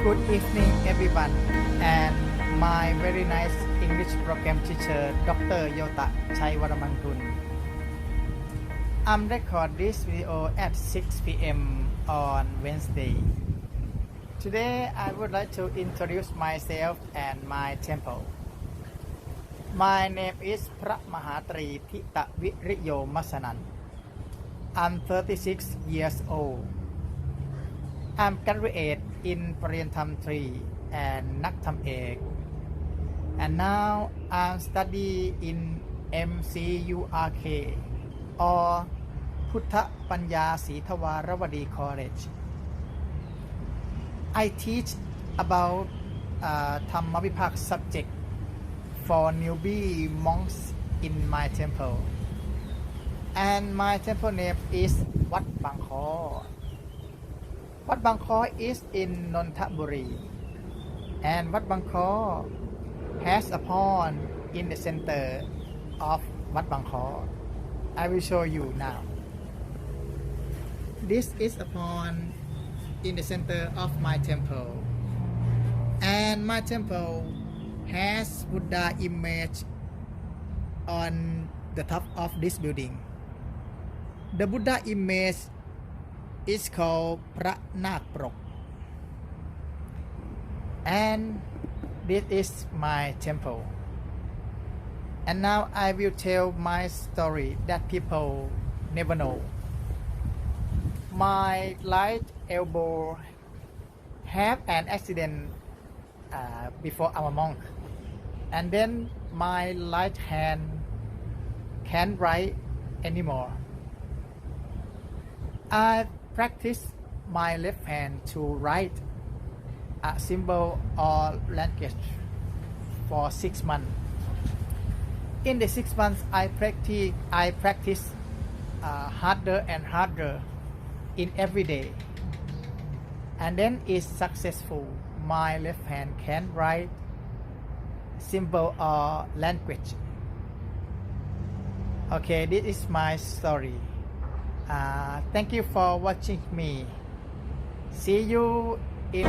Good evening, everyone, and my very nice English program teacher, Dr. Yota Chaiwaramangkun. I'm recording this video at 6 p.m. on Wednesday. Today, I would like to introduce myself and my temple. My name is Pramahatri Thita Viriyo Masanan. I'm 36 years old. I'm graduate in ปริญญาธรรม3 and นักธรรมเอก and now I'm study in MCURK or พุทธปัญญาศรีทวารวดี College I teach about uh, ธรรมวิภาค subject for newbie monks in my temple and my temple name is วัดบางคอ Wat Bangkok is in Nonthaburi and Wat Bangkok has a pond in the center of Wat Bangkok. I will show you now. This is a pond in the center of my temple. And my temple has Buddha image on the top of this building. The Buddha image is called Pratnaprok. And this is my temple. And now I will tell my story that people never know. My right elbow have an accident uh, before I'm a monk. And then my right hand can't write anymore. I practice my left hand to write a symbol or language for six months. In the six months, I practice I practice uh, harder and harder in every day, and then it's successful. My left hand can write symbol or language. Okay, this is my story. Uh, thank you for watching me. See you in